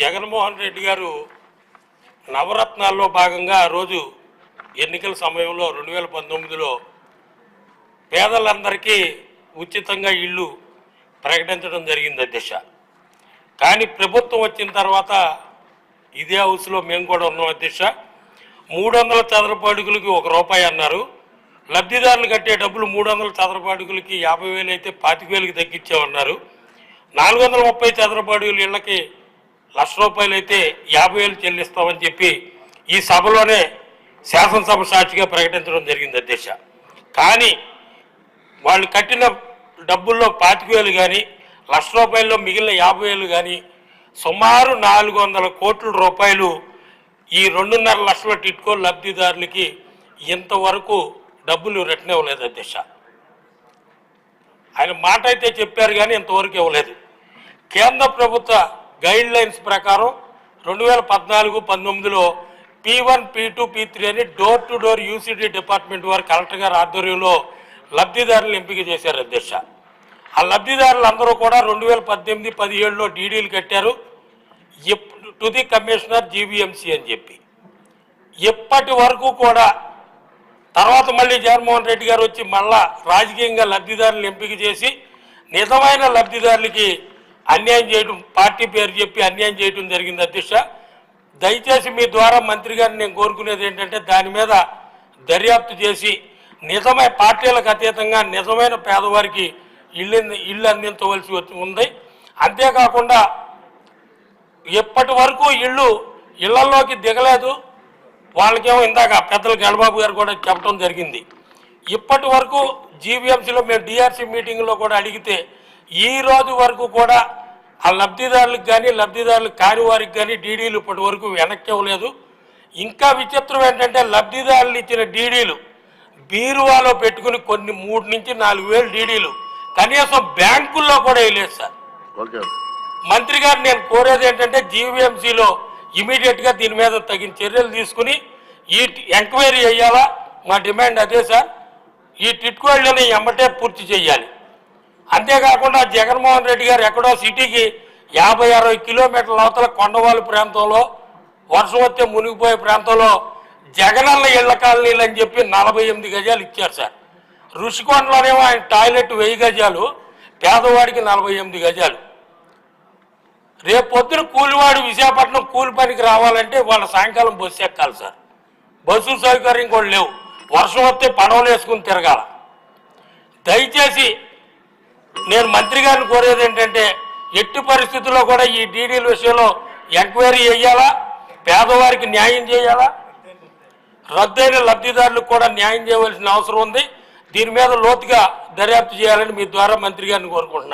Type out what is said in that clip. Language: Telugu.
జగన్మోహన్ రెడ్డి గారు నవరత్నాల్లో భాగంగా ఆ రోజు ఎన్నికల సమయంలో రెండు వేల పంతొమ్మిదిలో పేదలందరికీ ఉచితంగా ఇల్లు ప్రకటించడం జరిగింది అధ్యక్ష. కానీ ప్రభుత్వం వచ్చిన తర్వాత ఇదే హౌస్లో మేము కూడా ఉన్నాం అధ్యక్ష. మూడు వందల చదరపు అడుగులకి ఒక రూపాయి అన్నారు. లబ్ధిదారులు కట్టే డబ్బులు మూడు వందల చదరపు అడుగులకి యాభై వేలు అయితే పాతిక వేలకి తగ్గించామన్నారు. నాలుగు వందల ముప్పై చదరపు అడుగుల ఇళ్ళకి లక్ష రూపాయలు అయితే యాభై వేలు చెల్లిస్తామని చెప్పి ఈ సభలోనే శాసనసభ సాక్షిగా ప్రకటించడం జరిగింది అధ్యక్ష. కానీ వాళ్ళు కట్టిన డబ్బుల్లో పాతిక వేలు కానీ లక్ష రూపాయల్లో మిగిలిన యాభై వేలు కానీ సుమారు నాలుగు వందల కోట్ల రూపాయలు ఈ రెండున్నర లక్షల టిట్కో లబ్ధిదారులకి ఇంతవరకు డబ్బులు రిటర్న్ ఇవ్వలేదు అధ్యక్ష. ఆయన మాట అయితే చెప్పారు కానీ ఇంతవరకు ఇవ్వలేదు. కేంద్ర ప్రభుత్వ గైడ్ లైన్స్ ప్రకారం రెండు వేల పద్నాలుగు పంతొమ్మిదిలో P one P two P three అని door to door UCD department వారు కలెక్టర్ గారి ఆధ్వర్యంలో లబ్ధిదారులను ఎంపిక చేశారు అధ్యక్ష. ఆ లబ్ధిదారులు అందరూ కూడా రెండు వేల పద్దెనిమిది పదిహేడులో డీడీలు కట్టారు. టు ది కమిషనర్ జీవీఎంసీ అని చెప్పి. ఇప్పటి వరకు కూడా తర్వాత మళ్ళీ జగన్మోహన్ రెడ్డి గారు వచ్చి మళ్ళా రాజకీయంగా లబ్ధిదారులను ఎంపిక చేసి నిజమైన లబ్ధిదారులకి అన్యాయం చేయడం పార్టీ పేరు చెప్పి అన్యాయం చేయడం జరిగింది అధ్యక్ష. దయచేసి మీ ద్వారా మంత్రి గారిని నేను కోరుకునేది ఏంటంటే దాని మీద దర్యాప్తు చేసి నిజమైన పార్టీలకు అతీతంగా నిజమైన పేదవారికి ఇల్లు ఇల్లు అందించవలసి వచ్చి ఉంది. అంతేకాకుండా ఎప్పటి వరకు ఇళ్ళు ఇళ్ళలోకి దిగలేదు వాళ్ళకేమో ఇందాక పెద్దలు గణబాబు గారు కూడా చెప్పడం జరిగింది. ఇప్పటి వరకు జీవీఎంసీలో మేము డిఆర్సీ మీటింగ్లో కూడా అడిగితే ఈ రోజు వరకు కూడా ఆ లబ్ధిదారులకు కానీ లబ్ధిదారులకు కాని వారికి కానీ డీడీలు ఇప్పటి వరకు వెనక్కి ఇవ్వలేదు. ఇంకా విచిత్రం ఏంటంటే లబ్ధిదారులు ఇచ్చిన డీడీలు బీరువాలో పెట్టుకుని కొన్ని మూడు నుంచి నాలుగు వేలు డీడీలు కనీసం బ్యాంకుల్లో కూడా వేయలేదు సార్. మంత్రి గారు నేను కోరేది ఏంటంటే జీవీఎంసీలో ఇమీడియట్గా దీని మీద తగిన చర్యలు తీసుకుని ఈ ఎంక్వైరీ చేయాలా? మా డిమాండ్ అదే సార్. ఈ టిట్కోళ్ళని ఎమ్మటే పూర్తి చేయాలి. అంతేకాకుండా జగన్మోహన్ రెడ్డి గారు ఎక్కడో సిటీకి యాభై అరవై కిలోమీటర్ల అవతల కొండవాళ్ళు ప్రాంతంలో వర్షం వస్తే మునిగిపోయే ప్రాంతంలో జగనన్న ఇళ్ళ కాలనీలు అని చెప్పి నలభై ఎనిమిది గజాలు ఇచ్చారు సార్. ఋషికొండలోనేమో ఆయన టాయిలెట్ వెయ్యి గజాలు పేదవాడికి నలభై ఎనిమిది గజాలు. రేపు పొద్దున కూలివాడు విశాఖపట్నం కూలి పనికి రావాలంటే వాళ్ళ సాయంకాలం బస్సు ఎక్కాలి సార్. బస్సు సౌకర్యం కూడా లేవు. వర్షం వస్తే పడవలు వేసుకుని తిరగాల. దయచేసి నేను మంత్రి గారిని కోరేది ఏంటంటే ఎట్టి పరిస్థితుల్లో కూడా ఈ డీడీల విషయంలో ఎంక్వైరీ చేయాలా? పేదవారికి న్యాయం చేయాలా? రద్దయిన లబ్ధిదారులకు కూడా న్యాయం చేయవలసిన అవసరం ఉంది. దీని మీద లోతుగా దర్యాప్తు చేయాలని మీ ద్వారా మంత్రి గారిని కోరుకుంటున్నాను.